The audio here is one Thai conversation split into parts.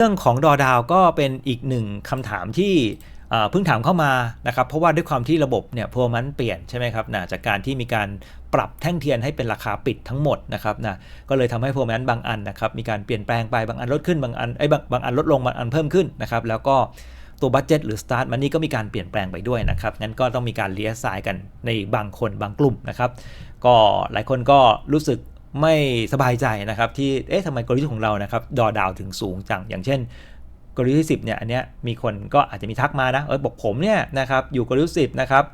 เรื่องของดอดาวก็เป็นอีกหนึ่งคำถามที่เพิ่งถามเข้ามานะครับ เพราะว่าด้วยความที่ระบบเนี่ยพอมันเปลี่ยนใช่ไหมครับนะจากการที่มีการปรับแท่งเทียนให้เป็นราคาปิดทั้งหมดนะครับนะก็เลยทำให้โฟร์แมนบางอันนะครับมีการเปลี่ยนแปลงไปบางอันลดขึ้นบางอันไอ้บางบางอันลดลงบางอันเพิ่มขึ้นนะครับแล้วก็ตัวบัตเจ็ตหรือสตาร์ทมันนี่ก็มีการเปลี่ยนแปลงไปด้วยนะครับงั้นก็ต้องมีการเลี้ยสายกันในบางคนบางกลุ่มนะครับก็หลายคนก็รู้สึก ไม่สบายใจนะครับ ที่เอ๊ะทำไมกลยุทธ์ของเรานะครับดอดาวถึงสูงจังอย่างเช่นกลยุทธ์ที่10เนี่ยอันเนี้ยมีคนก็อาจจะมีทักมานะเออบอกผมเนี่ยนะครับอยู่กลยุทธ์10นะครับ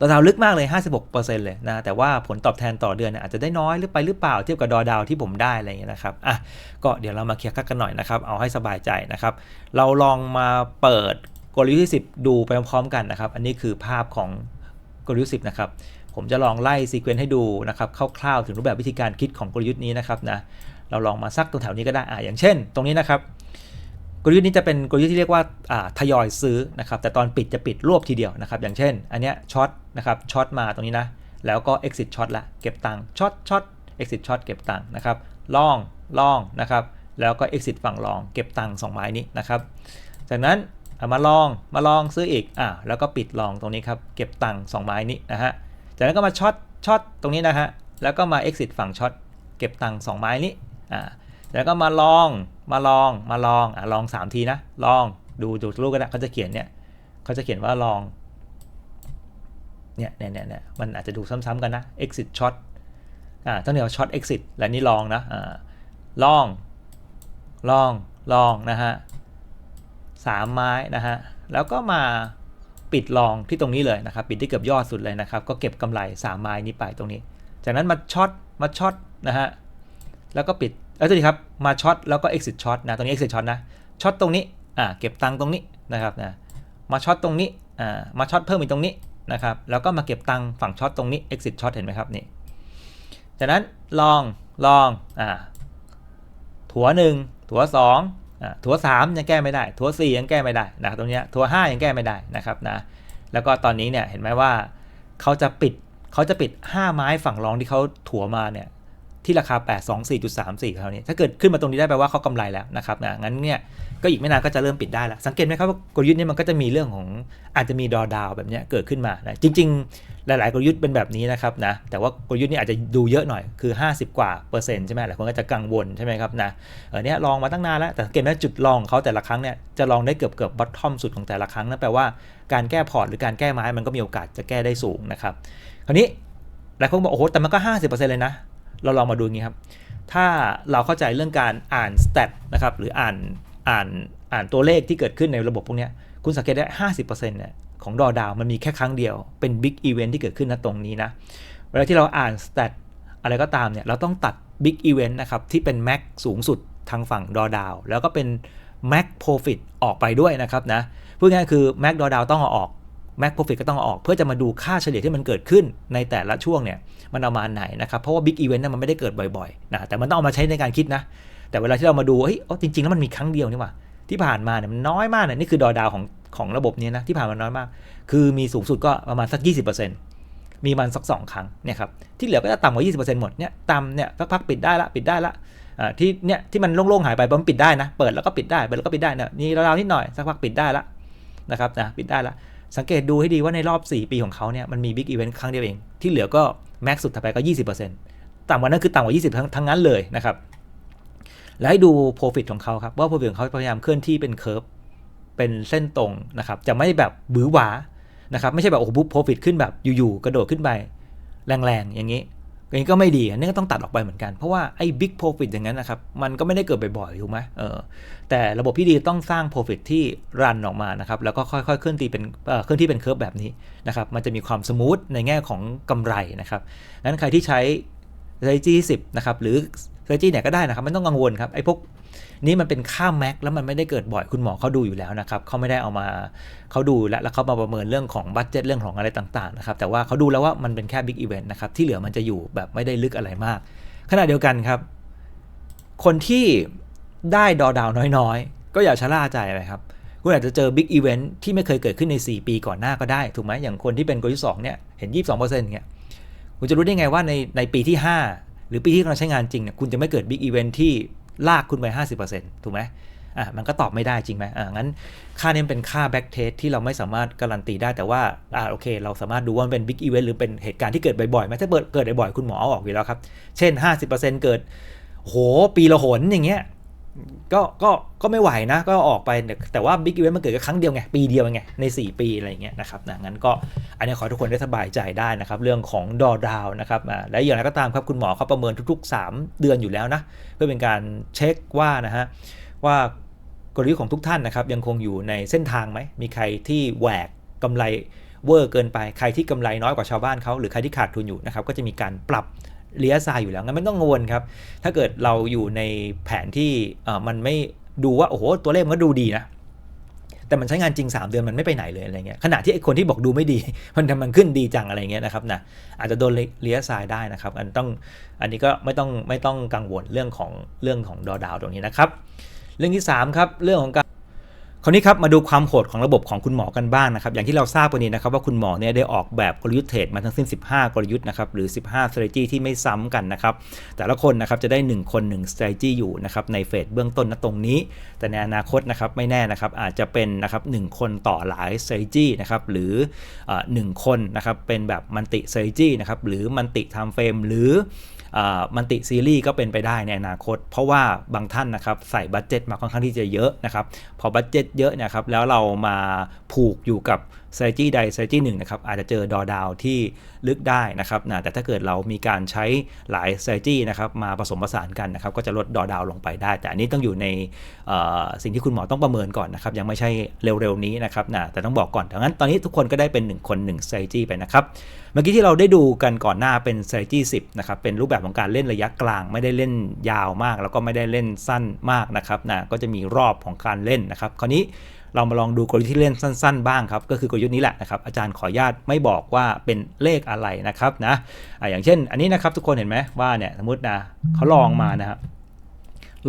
ดอดาวลึกมากเลย 56%เลยนะ แต่ว่าผลตอบแทนต่อเดือนเนี่ยอาจจะได้น้อยหรือไปหรือเปล่าเทียบกับดอดาวที่ผมได้อะไรอย่างเงี้ยนะครับ อะ ก็เดี๋ยวเรามาเคลียร์กันหน่อยนะครับ เอาให้สบายใจนะครับ เราลองมาเปิดกลยุทธ์ที่ 10 ดูไปพร้อมๆกันนะครับ อันนี้คือภาพของกลยุทธ์10 นะครับ ผมจะลองไล่ซีเควนต์ให้ดูนะครับคร่าวๆถึงรูปแบบวิธีการคิดของกลยุทธ์นี้นะครับนะเราลองมาซักตรงแถวนี้ก็ได้อ่าอย่างเช่น ตรงนี้นะครับกลยุทธ์นี้จะเป็นกลยุทธ์ที่เรียกว่าอ่าทยอยซื้อนะครับแต่ตอนปิดจะปิดรวบทีเดียวนะครับอย่างเช่น อันเนี้ยช็อตนะครับช็อตมาตรงนี้นะแล้วก็ exit ช็อตละเก็บตังค์ช็อตช็อต exit ช็อตเก็บตังค์นะครับล่องล่องนะครับแล้วก็ exit ฝั่งลองเก็บตังค์สองไม้นี้นะครับจากนั้นามาลองมาลองซื้ออีกอ่าแล้วก็ปิดลองตรงนี้ครับเก็บตังค์สองไม้นี้นะฮะ จากนั้นก็มาช็อตช็อตตรงนี้นะฮะ แล้วก็มา exit ฝั่งช็อตเก็บตังค์สองไม้นี้อ่าแล้วก็มาลองมาลองมาลองอ่าลอง 3 ทีนะลองดูดูรูปก็ได้เขาจะเขียนเนี่ยเขาจะเขียนว่าลองเนี่ยเนี่ยเนี่ยเนี่ยมันอาจจะดูซ้ำๆกันนะ exit shot อ่าต้องเรียกว่า shot exit และนี่ลองนะอ่าลองลองลองนะฮะสามไม้นะฮะแล้วก็มา ปิดลองที่ตรงนี้เลยนะครับ ปิดที่เกือบยอดสุดเลยนะครับ ก็เก็บกำไร3ไม้นี้ไปตรงนี้ จากนั้นมาช็อตมาช็อตนะฮะแล้วก็ปิดเออสวัสดีครับมาช็อตแล้วก็ exit shot นะตรงนี้ exit shot นะช็อตตรงนี้อ่าเก็บตังตรงนี้นะครับนะมาช็อตตรงนี้อ่ามาช็อตเพิ่มอีกตรงนี้นะครับแล้วก็มาเก็บตังฝั่งช็อตตรงนี้ exit shot เห็นไหมครับนี่จากนั้นลองลองอ่าถัวหนึ่งถัวสอง ถัวสามยังแก้ไม่ได้ ถัวสี่ยังแก้ไม่ได้นะตรงนี้ถัวห้ายังแก้ไม่ได้นะครับนะแล้วก็ตอนนี้เนี่ยเห็นไหมว่าเขาจะปิดเขาจะปิด 5 ไม้ฝั่งรองที่เขาถัวมาเนี่ย ที่ราคา 8 2 4.34เท่านี้ถ้าเกิดขึ้นมาตรงนี้ได้แปลว่าเขากำไรแล้วนะครับนะงั้นเนี่ยก็อีกไม่นานก็จะเริ่มปิดได้แล้วสังเกตไหมครับว่ากลยุทธ์นี้มันก็จะมีเรื่องของอาจจะมีดอดาวแบบเนี้ยเกิดขึ้นมานะจริง ๆ หลาย ๆกลยุทธ์เป็นแบบนี้นะครับนะแต่ว่ากลยุทธ์นี้อาจจะดูเยอะหน่อยคือ 50 กว่าเปอร์เซ็นต์ใช่ไหมหลายคนก็จะกังวลใช่ไหมครับนะเออเนี่ยลองมาตั้งนานแล้วแต่สังเกตไหมจุดลองของเขาแต่ละครั้งเนี่ยจะลองได้เกือบเกือบบอททอมสุดของแต่ละครั้งนั่นแปลว่าการแก้พอร์ตหรือการแก้ไม้มันก็มีโอกาสจะแก้ได้สูงนะครับคราวนี้หลายคนบอกโอ้โหแต่มันก็ 50%เลยนะ เราลองมาดูงี้ครับ ถ้าเราเข้าใจเรื่องการอ่านสเตตนะครับ หรืออ่านอ่านอ่านตัวเลขที่เกิดขึ้นในระบบพวกนี้คุณสังเกตได้ 50%เนี่ยของดอดาวมันมีแค่ครั้งเดียว เป็นบิ๊กอีเวนท์ที่เกิดขึ้นณตรงนี้นะ เวลาที่เราอ่านสเตตอะไรก็ตามเนี่ย เราต้องตัดบิ๊กอีเวนต์นะครับ ที่เป็นแม็กสูงสุดทางฝั่งดอดาวแล้วก็เป็นแม็กโปรฟิตออกไปด้วยนะครับนะพูดง่ายๆคือแม็กดอดาวต้องเอาออก แม็กโปรฟิตก็ต้องออกเพื่อจะมาดูค่าเฉลี่ยที่มันเกิดขึ้นในแต่ละช่วงเนี่ยมันเอามาไหนนะครับ เพราะว่าบิ๊กอีเวนต์นั้นมันไม่ได้เกิดบ่อยๆนะแต่มันต้องเอามาใช้ในการคิดนะ แต่เวลาที่เรามาดูเฮ้ยอ๋อจริงๆ แล้วมันมีครั้งเดียวนี่ว่าที่ผ่านมาเนี่ยมันน้อยมากเนี่ยนี่คือดอดาวของของระบบนี้นะที่ผ่านมาน้อยมาก คือมีสูงสุดก็ประมาณสัก 20%มีมันสักสองครั้งเนี่ยครับที่เหลือก็จะต่ำกว่า 20%หมดเนี่ยต่ำเนี่ยพักๆปิดได้ละปิดได้ละอ่าที่เนี่ยที่มันโล่งๆหายไปมันปิดได้นะ เปิดแล้วก็ปิดได้เปิดแล้วก็ปิดได้เนี่ยมีราวๆนิดหน่อยสักพักปิดได้ละนะครับนะปิดได้ละ สังเกตดูให้ดีว่าในรอบ 4 ปีของเขาเนี่ยมันมีบิ๊กอีเวนต์ครั้งเดียวเอง ที่เหลือก็แม็กซ์สุดถัดไปก็ 20%ต่ำกว่านั้นคือต่ำกว่า 20 ทั้งทั้งนั้นเลยนะครับ แล้วให้ดู Profit ของเขาครับ ว่า Profit ของเขาพยายามเคลื่อนที่เป็นเคอร์ฟเป็นเส้นตรงนะครับ จะไม่แบบบื้อหวานะครับ ไม่ใช่แบบโอ้โหบุ๊ Profit ขึ้นแบบอยู่ๆกระโดดขึ้นไปแรงๆอย่างนี้ อย่างนี้ก็ไม่ดีอันนี้ก็ต้องตัดออกไปเหมือนกัน เพราะว่าไอ้บิ๊กโปรฟิตอย่างนั้นนะครับ มันก็ไม่ได้เกิดบ่อยๆถูกไหมเออแต่ระบบที่ดีต้องสร้างโปรฟิตที่รันออกมานะครับ แล้วก็ค่อยๆเคลื่อนที่เป็นเคลื่อนที่เป็นเคอร์ฟแบบนี้นะครับ มันจะมีความสมูทในแง่ของกำไรนะครับงั้นใครที่ใช้ strategy 10 นะครับ หรือ strategy เนี่ยก็ได้นะครับ ไม่ต้องกังวลครับไอ้พวก นี้มันเป็นค่าแม็กแล้วมันไม่ได้เกิดบ่อยคุณหมอเขาดูอยู่แล้วนะครับเขาไม่ได้เอามาเขาดูแล้วแล้วเขามาประเมินเรื่องของบัตเจ็ตเรื่องของอะไรต่างๆนะครับแต่ว่าเขาดูแล้วว่ามันเป็นแค่บิ๊กอีเวนต์นะครับที่เหลือมันจะอยู่แบบไม่ได้ลึกอะไรมาก ขณะเดียวกันครับ คนที่ได้ดอดาวน้อยๆ ก็อย่าชะล่าใจไปครับคุณอาจจะเจอบิ๊กอีเวนต์ที่ไม่เคยเกิดขึ้นใน 4 ปีก่อนหน้าก็ได้ ถูกไหมอย่างคนที่เป็นกลยุทธ์สองเนี่ยเห็น 22%เนี่ยคุณจะรู้ได้ไงว่าในในปีที่ 5 หรือปีที่กำลังใช้งานจริงเนี่ยคุณจะไม่เกิดบิ๊กอีเวนต์ที่ ลากคุณไป 50%ถูกไหมอะมันก็ตอบไม่ได้จริงไหมอ่างั้นค่านี้นเป็นค่าแบ็กเทสที่เราไม่สามารถการันตีได้แต่ว่าอ่าโอเค เราสามารถดูว่ามันเป็นบิ๊กอีเวนต์หรือเป็นเหตุการณ์ที่เกิดบ่อยๆไหมถ้าเกิดเกิดบ่อยๆคุณหมอเอาออกอยู่แล้วครับ เช่น 50%เกิดโหปีละหนอย่างเงี้ย ก็ก็ก็ไม่ไหวนะ ก็ออกไปแต่ว่าบิ๊กอีเวนต์มันเกิดแค่ครั้งเดียวไง ปีเดียวไง ใน 4 ปีอะไรอย่างเงี้ยนะครับนะงั้นก็อันนี้ขอทุกคนได้สบายใจได้นะครับ เรื่องของดอดาวนะครับและอย่างไรก็ตามครับคุณหมอเขาประเมินทุก ๆ 3 เดือนอยู่แล้วนะ เพื่อเป็นการเช็คว่านะฮะว่ากลยุทธ์ของทุกท่านนะครับยังคงอยู่ในเส้นทางไหมมีใครที่แหวกกำไรเวอร์เกินไป ใครที่กำไรน้อยกว่าชาวบ้านเขาหรือใครที่ขาดทุนอยู่นะครับก็จะมีการปรับ เลียซายอยู่แล้วงั้นไม่ต้องกังวลครับ ถ้าเกิดเราอยู่ในแผนที่มันไม่ดูว่าโอ้โหตัวเลขมันก็ดูดีนะแต่มันใช้งานจริง 3 เดือนมันไม่ไปไหนเลยอะไรเงี้ยขณะที่ไอ้คนที่บอกดูไม่ดี มันทำมันขึ้นดีจังอะไรเงี้ยนะครับนะอาจจะโดนเลียซายได้นะครับ อันต้องอันนี้ก็ไม่ต้องไม่ต้องกังวลเรื่องของเรื่องของดอดาวตรงนี้นะครับ เรื่องที่ 3 ครับ เรื่องของการ ราวนี้ครับมาดูความโหดของระบบของคุณหมอกันบ้างนะครับ อย่างที่เราทราบกันนี้นะครับว่าคุณหมอเนี่ยได้ออกแบบกลยุทธ์เทรดมาทั้งสิ้น 15 กลยุทธ์นะครับหรือ 15 strategy ที่ไม่ซ้ำกันนะครับ แต่ละคนนะครับจะได้ 1 คน 1 strategy อยู่นะครับในเฟสเบื้องต้นนะตรงนี้ แต่ในอนาคตนะครับไม่แน่นะครับอาจจะเป็นนะครับ1คนต่อหลาย strategy นะครับหรืออ่อหนึ่งคนนะครับเป็นแบบมันติ strategy นะครับหรือมันติ time frame หรือ มันติซีรีส์ก็เป็นไปได้ในอนาคต เพราะว่าบางท่านนะครับใส่บัตเจ็ตมาค่อนข้างที่จะเยอะนะครับ พอบัตเจ็ตเยอะเนะครับแล้วเรามาผูกอยู่กับ strategy ใด strategy หนึ่งนะครับอาจจะเจอดอดาวที่ลึกได้นะครับนะแต่ถ้าเกิดเรามีการใช้หลาย strategy นะครับมาผสมผสานกันนะครับก็จะลดดอดาวลงไปได้ แต่อันนี้ต้องอยู่ในสิ่งที่คุณหมอต้องประเมินก่อนนะครับยังไม่ใช่เร็วๆนี้นะครับนะแต่ต้องบอกก่อนดังนั้นตอนนี้ทุกคนก็ได้เป็น 1 คน 1 strategy ไปนะครับเมื่อกี้ที่เราได้ดูกันก่อนหน้าเป็น strategy 10นะครับเป็นรูปแบบของการเล่นระยะกลาง ไม่ได้เล่นยาวมาก แล้วก็ไม่ได้เล่นสั้นมากนะครับนะก็จะมีรอบของการเล่นนะครับคราวนี้ เรามาลองดูกลยุทธ์ที่เล่นสั้น ๆ บ้างครับ ก็คือกลยุทธ์นี้แหละนะครับ อาจารย์ขออนุญาตไม่บอกว่าเป็นเลขอะไรนะครับนะอะอย่างเช่น อันนี้นะครับทุกคนเห็นไหมว่าเนี่ยสมมตินะเขาลองมานะครับ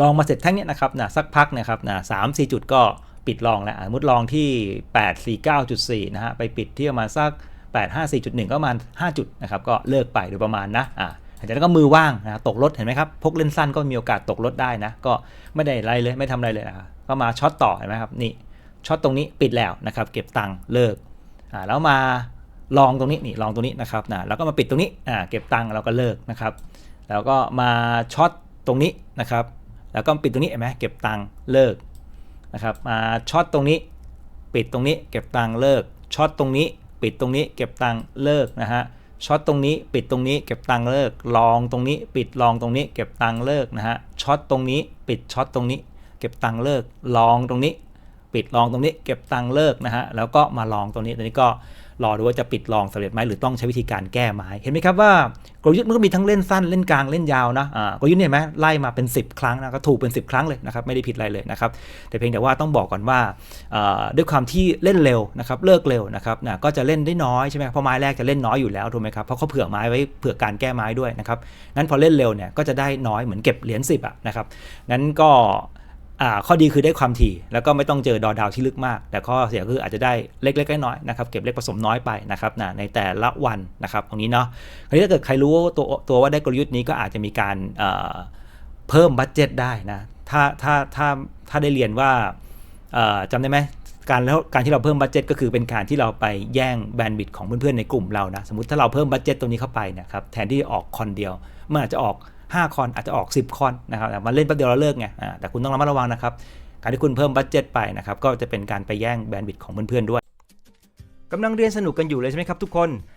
ลองมาเสร็จทั้งเนี้ยนะครับนะสักพักนะครับนะสามสี่จุดก็ปิดลองแล้วอะสมมติลองที่ 8 4 9 4 นะฮะไปปิดที่ประมาณสัก 8 5 4 1 ก็ประมาณ 5 จุดนะครับก็เลิกไปโดยประมาณนะอ่าหลังจากนั้นก็มือว่างนะตกรถเห็นไหมครับพกเล่นสั้นก็มีโอกาสตกรถได้นะ ก็ไม่ได้ไรเลยไม่ทำอะไรเลยนะก็มาช็อตต่อเห็นไหมครับนี่ ช็อตตรงนี้ปิดแล้วนะครับ เก็บตังค์เลิกอ่าแล้วมาลองตรงนี้นี่ลองตรงนี้นะครับนะแล้วก็มาปิดตรงนี้อ่าเก็บตังค์แล้วก็เลิกนะครับ แล้วก็มาช็อตตรงนี้นะครับ แล้วก็ปิดตรงนี้เห็นไหมเก็บตังค์เลิกนะครับมาช็อตตรงนี้ ปิดตรงนี้ เก็บตังค์เลิกช็อตตรงนี้ ปิดตรงนี้ เก็บตังค์เลิกนะฮะช็อตตรงนี้ปิดตรงนี้เก็บตังค์เลิก ลองตรงนี้ ปิดลองตรงนี้ เก็บตังค์เลิกนะฮะช็อตตรงนี้ ปิดช็อตตรงนี้ เก็บตังค์เลิก ลองตรงนี้ ปิดลองตรงนี้เก็บตังเลิกนะฮะแล้วก็มาลองตรงนี้ตรงนี้ก็รอดูว่าจะปิดลองสำเร็จไหมหรือต้องใช้วิธีการแก้ไม้เห็นไหมครับว่ากลยุทธ์มันก็มีทั้งเล่นสั้นเล่นกลางเล่นยาวนะอ่ากลยุทธ์เนี่ยเห็นไหมไล่มาเป็น 10 ครั้งนะก็ถูกเป็น 10 ครั้งเลยนะครับไม่ได้ผิดอะไรเลยนะครับแต่เพียงแต่ว่าต้องบอกก่อนว่าด้วยความที่เล่นเร็วนะครับเลิกเร็วนะครับนะก็จะเล่นได้น้อยใช่ไหมเพราะไม้แรกจะเล่นน้อยอยู่แล้วถูกไหมครับเพราะเขาเผื่อไม้ไว้เผื่อการแก้ไม้ด้วยนะครับงั้นพอเล่นเร็วเนี่ยก็จะได้น้อยเหมือนเก็บเหรียญ10อะนะครับงั้นก็ ข้อดีคือได้ความถี่ แล้วก็ไม่ต้องเจอดอดาวที่ลึกมาก แต่ข้อเสียคืออาจจะได้เล็กๆน้อยๆนะครับเก็บเล็กผสมน้อยไปนะครับนะในแต่ละวันนะครับตรงนี้เนาะคราวนี้ถ้าเกิดใครรู้ตัวตัวว่าได้กลยุทธ์นี้ก็อาจจะมีการเพิ่มบัตเจ็ตได้นะถ้าถ้าถ้าถ้าได้เรียนว่าจำได้ไหมการแล้วการที่เราเพิ่มบัตเจ็ตก็คือเป็นการที่เราไปแย่งแบนด์วิดต์ของเพื่อนๆในกลุ่มเรานะสมมติถ้าเราเพิ่มบัตเจ็ตตรงนี้เข้าไปนะครับแทนที่จะออกคอนเดียวมันอาจจะออก 5 คอนอาจจะออก 10 คอนนะครับแต่มาเล่นแป๊บเดียวแล้วเลิกไงแต่คุณต้องระมัดระวังนะครับ การที่คุณเพิ่มบัตเจ็ตไปนะครับก็จะเป็นการไปแย่งแบนด์วิดต์ของเพื่อนๆด้วยกำลังเรียนสนุกกันอยู่เลยใช่ไหมครับทุกคน